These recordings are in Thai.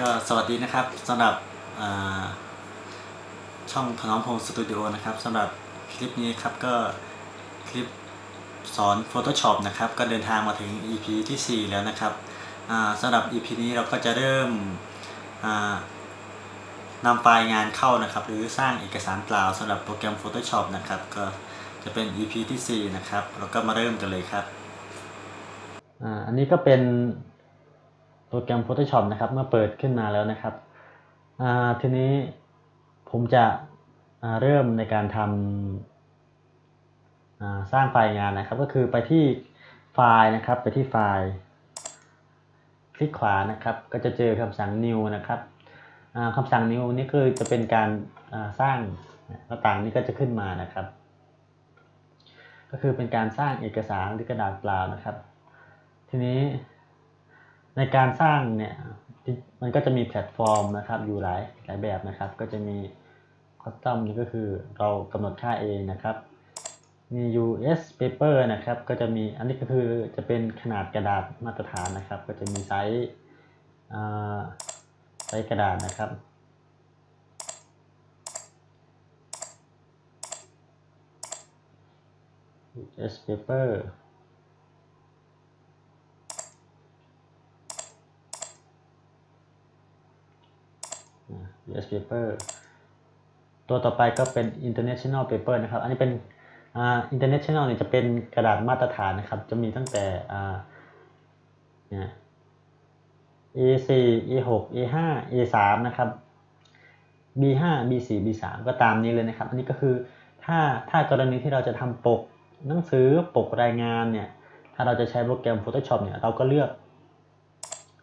ก็สวัสดีนะครับสำหรับช่องถนอมพงศ์สตูดิโอนะครับสำหรับคลิปนี้ครับก็คลิปสอน Photoshop นะครับ ก็เดินทางมาถึง EP ที่ 4 แล้วนะครับอ่าสำหรับ EP นี้เราก็จะเริ่มนำไฟล์งานเข้านะครับ หรือสร้างเอกสารเปล่าสำหรับโปรแกรม Photoshop นะครับ ก็จะเป็น EP ที่ 4 นะครับ เราก็มาเริ่มกันเลยครับอันนี้ก็เป็น โปรแกรม Photoshop นะครับเมื่อเปิดขึ้นมาแล้วนะครับทีนี้ผมจะเริ่มในการทำสร้างไฟล์งานนะครับ ก็คือไปที่ไฟล์นะครับไปที่ไฟล์ คลิกขวานะครับ ก็จะเจอคำสั่ง new นะครับคำสั่ง new นี่คือจะเป็นการสร้างหน้าต่างนี้ก็จะขึ้นมานะครับ ก็คือเป็นการสร้างเอกสารหรือกระดาษเปล่านะครับ ทีนี้ ในการสร้างเนี่ยมันก็จะมีแพลตฟอร์มนะครับอยู่หลายหลายแบบนะครับ ก็จะมีคอสตอมนี่ก็คือเรากำหนดค่าเองนะครับ มี US paper นะครับ ก็จะมีอันนี้ก็คือจะเป็นขนาดกระดาษมาตรฐานนะครับ ก็จะมีไซส์อ่าไซส์กระดาษนะครับ US paper อ่า US paper ตัวต่อไปก็เป็น international paper นะครับ อันนี้เป็นอ่า international เนี่ยจะเป็นกระดาษมาตรฐานนะครับ จะมีตั้งแต่อ่าเนี่ย A4 A6 A5 A3 นะครับ B5 B4 B3 ก็ตามนี้เลยนะครับ อันนี้ก็คือถ้าถ้ากรณีที่เราจะทำปกหนังสือปกรายงานเนี่ย ถ้าเราจะใช้โปรแกรม Photoshop เนี่ย เราก็เลือก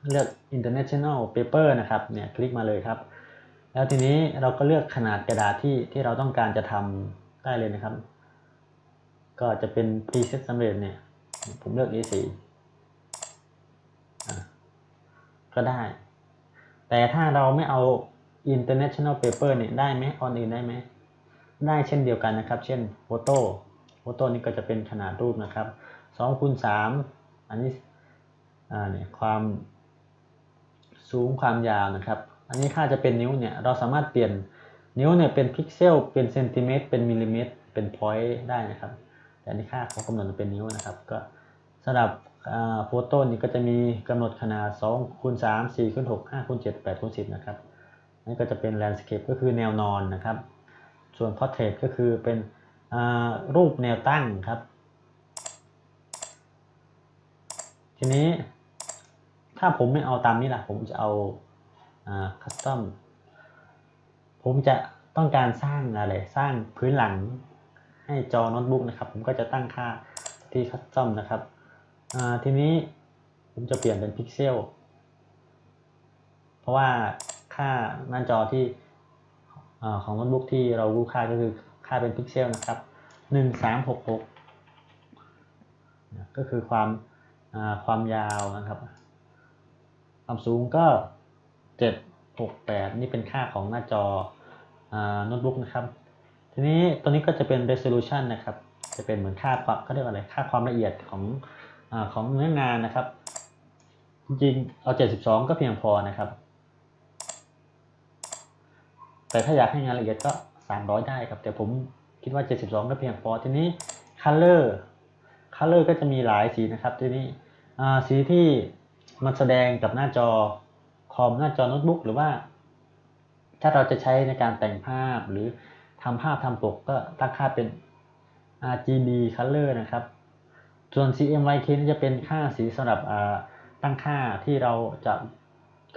เลือก international paper นะครับ เนี่ย คลิกมาเลยครับ แล้วทีนี้เราก็เลือกขนาดกระดาษที่ที่เราต้องการจะทำได้เลยนะครับ ก็จะเป็น preset สำเร็จเนี่ย ผมเลือก A4 อก็ได้ แต่ถ้าเราไม่เอา international paper เนี่ยได้ไหมออนอื่นได้ไหม ได้เช่นเดียวกันนะครับ เช่นโฟโต้โฟโต้นี่ก็จะเป็นขนาดรูปนะครับ2คูณ3อันนี้อ่าเนี่ยความสูงความยาวนะครับ อันนี้ค่าจะเป็นนิ้วเนี่ยเราสามารถเปลี่ยนนิ้วเนี่ยเป็นพิกเซลเป็นเซนติเมตรเป็นมิลลิเมตรเป็นพอยต์ได้นะครับ แต่อันนี้ค่าเขากำหนดเป็นนิ้วนะครับ ก็สำหรับโฟโต้นี่ก็จะมีกำหนดขนาด2คูณ3 4คูณ6 5คูณ7 8คูณ10 นะครับนี่ก็จะเป็นแลนด์สเคปก็คือแนวนอนนะครับ ส่วนพอร์เทรตก็คือเป็นรูปแนวตั้งครับ ทีนี้ถ้าผมไม่เอาตามนี้ล่ะ ผมจะเอา คัสตอมผมจะต้องการสร้างอะไรสร้างพื้นหลังให้จอโน้ตบุ๊กนะครับ ผมก็จะตั้งค่าที่คัสตอมนะครับอ่าทีนี้ผมจะเปลี่ยนเป็นพิกเซลเพราะว่าค่าหน้าจอที่อของโน้ตบุ๊กที่เรารู้ค่าก็คือค่าเป็นพิกเซลนะครับหนึ่งสามหกหกก็คือความความยาวนะครับ ความสูงก็ เจ็ดหกแปดนี่เป็นค่าของหน้าจอโน้ตบุ๊กนะครับ ทีนี้ตัวนี้ก็จะเป็น resolution นะครับ จะเป็นเหมือนค่าความเขาเรียกว่าอะไร ค่าความละเอียดของอของเนื้องานนะครับ จริงๆเอา 72 ก็เพียงพอนะครับ แต่ถ้าอยากให้งานละเอียดก็ 300 ได้ครับ แต่ผมคิดว่า 72 ก็เพียงพอ ทีนี้ color color ก็จะมีหลายสีนะครับ ทีนี้สีที่มันแสดงกับหน้าจอ คอมหน้าจอโน้ตบุ๊กหรือว่า ถ้าเราจะใช้ในการแต่งภาพหรือทำภาพทำปกก็ตั้งค่าเป็น RGB color นะครับ ส่วน CMYK นี่จะเป็นค่าสีสำหรับตั้งค่าที่เราจะ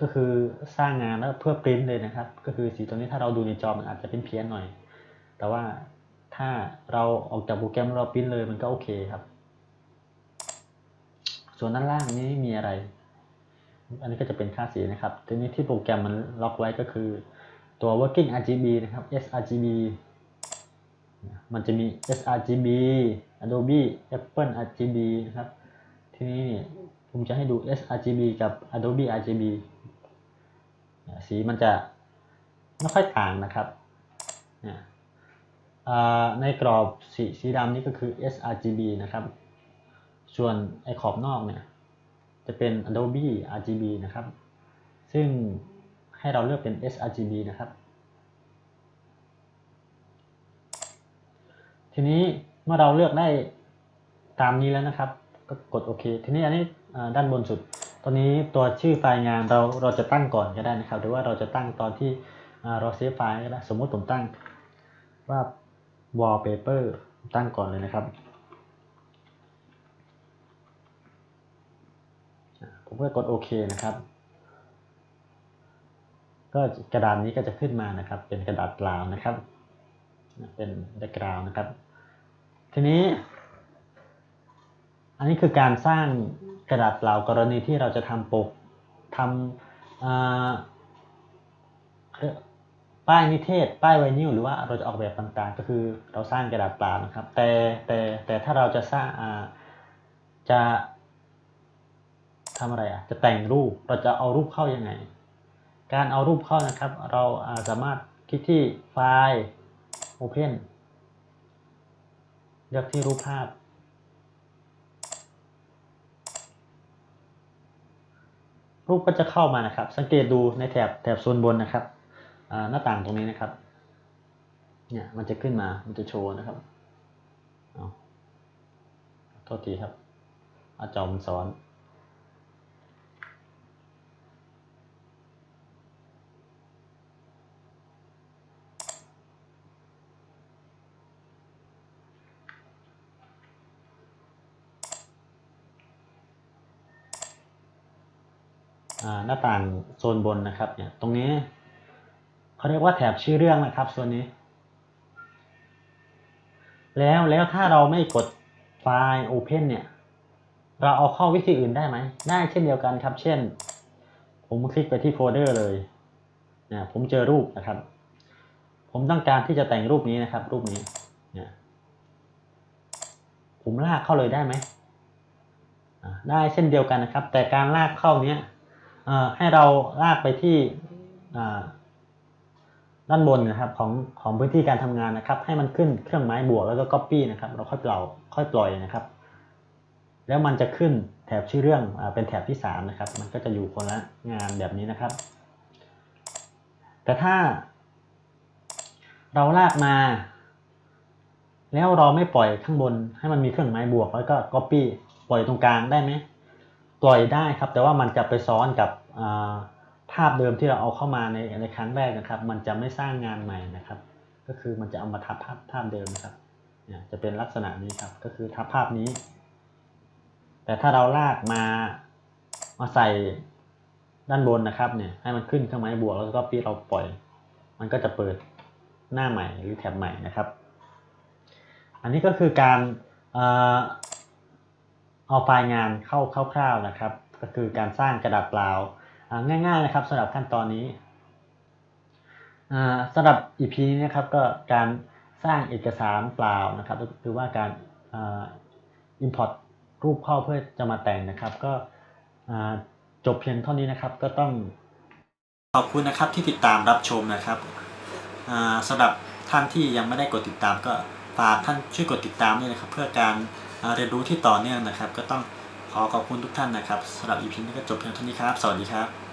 ก็คือสร้างงานแล้วเพื่อปริ้นเลยนะครับ ก็คือสีตัวนี้ถ้าเราดูในจอมันอาจจะเป็นเพี้ยนหน่อย แต่ว่าถ้าเราออกจากโปรแกรมเราปริ้นเลยมันก็โอเคครับ ส่วนด้านล่างนี้มีอะไร อันนี้ก็จะเป็นค่าสีนะครับ ทีนี้ที่โปรแกรมมันล็อกไว้ก็คือตัว working RGB นะครับ sRGB มันจะมี sRGB Adobe Apple RGB นะครับ ทีนี้ผมจะให้ดู sRGB กับ Adobe RGB สีมันจะไม่ค่อยต่างนะครับ ในกรอบสีสีดำนี่ก็คือ sRGB นะครับ ส่วนไอขอบนอกเนี่ย จะเป็น Adobe RGB นะครับ ซึ่งให้เราเลือกเป็น sRGB นะครับ ทีนี้เมื่อเราเลือกได้ตามนี้แล้วนะครับ ก็กดโอเค ทีนี้อันนี้ด้านบนสุด ตอนนี้ตัวชื่อไฟล์งานเราเราจะตั้งก่อนก็ได้นะครับ หรือว่าเราจะตั้งตอนที่เราเซฟไฟล์ก็ได้ สมมติผมตั้งว่า wallpaper ตั้งก่อนเลยนะครับอ่า ผมก็กดโอเคนะครับ ก็กระดานนี้ก็จะขึ้นมานะครับ เป็นกระดาษเปล่านะครับ เป็นแบ็กกราวนะครับ ทีนี้ อันนี้คือการสร้างกระดาษเปล่ากรณีที่เราจะทำปกทำป้ายนิเทศ ป้ายไวนิลหรือว่าเราจะออกแบบต่างๆ ก็คือเราสร้างกระดาษเปล่านะครับ แต่แต่แต่ถ้าเราจะสร้างจะ ทำอะไรอะจะแต่งรูปเราจะเอารูปเข้ายังไง การเอารูปเข้านะครับ เราสามารถคลิกที่ไฟล์ Open เลือกที่รูปภาพ รูปก็จะเข้ามานะครับ สังเกตดูในแถบแถบโซนบนนะครับหน้าต่างตรงนี้นะครับเนี่ยมันจะขึ้นมา มันจะโชว์นะครับเอาโทษทีครับ อาจอมันซ้อน หน้าต่างโซนบนนะครับเนี่ยตรงนี้เขาเรียกว่าแถบชื่อเรื่องนะครับส่วนนี้ แล้วแล้วถ้าเราไม่กดไฟล์ Open เนี่ย เราเอาเข้าวิธีอื่นได้ไหมได้เช่นเดียวกันครับ เช่น ผมคลิกไปที่โฟลเดอร์เลยเนี่ยผมเจอรูปนะครับ ผมต้องการที่จะแต่งรูปนี้นะครับ รูปนี้เนี่ยผมลากเข้าเลยได้ไหมได้เช่นเดียวกันนะครับ แต่การลากเข้าเนี้ย ให้เราลากไปที่ด้านบนนะครับของของพื้นที่การทำงานนะครับ ให้มันขึ้นเครื่องหมายบวกแล้วก็ copy นะครับ เราค่อยเปล่อยค่อยปล่อยนะครับ แล้วมันจะขึ้นแถบชื่อเรื่องอเป็นแถบที่ 3 นะครับ มันก็จะอยู่คนละงานแบบนี้นะครับ แต่ถ้า เราลากมา แล้วเราไม่ปล่อยข้างบน ให้มันมีเครื่องหมายบวกแล้วก็ copy ปล่อยตรงกลางได้ไหมปล่อยได้ครับ แต่ว่ามันจะไปซ้อนกับ ภาพเดิมที่เราเอาเข้ามาในในครั้งแรกนะครับ มันจะไม่สร้างงานใหม่นะครับ ก็คือมันจะเอามาทับภาพภาพเดิมนะครับเนี่ยจะเป็นลักษณะนี้ครับก็คือทับภาพนี้ แต่ถ้าเราลากมามาใส่ด้านบนนะครับเนี่ยให้มันขึ้นเครื่องหมายบวกแล้วก็ปีเราปล่อย มันก็จะเปิดหน้าใหม่หรือแถบใหม่นะครับ อันนี้ก็คือการเออเอาไฟล์งานเข้าคร่าวๆนะครับ ก็คือการสร้างกระดาษเปล่า ง่ายๆนะครับสำหรับขั้นตอนนี้สำหรับ EP นี้นะครับก็การสร้างเอกสารเปล่านะครับหรือว่าการอ่า import รูปเข้าเพื่อจะมาแต่งนะครับ ก็จบเพียงเท่านี้นะครับก็ต้องขอบคุณนะครับที่ติดตามรับชมนะครับสำหรับท่านที่ยังไม่ได้กดติดตามก็ฝากท่านช่วยกดติดตามด้วยนะครับ เพื่อการเรียนรู้ที่ต่อเนื่องนะครับ ก็ต้อง ขอขอบคุณทุกท่านนะครับสำหรับ EP นี้ก็จบเพียงเท่านี้ครับ สวัสดีครับ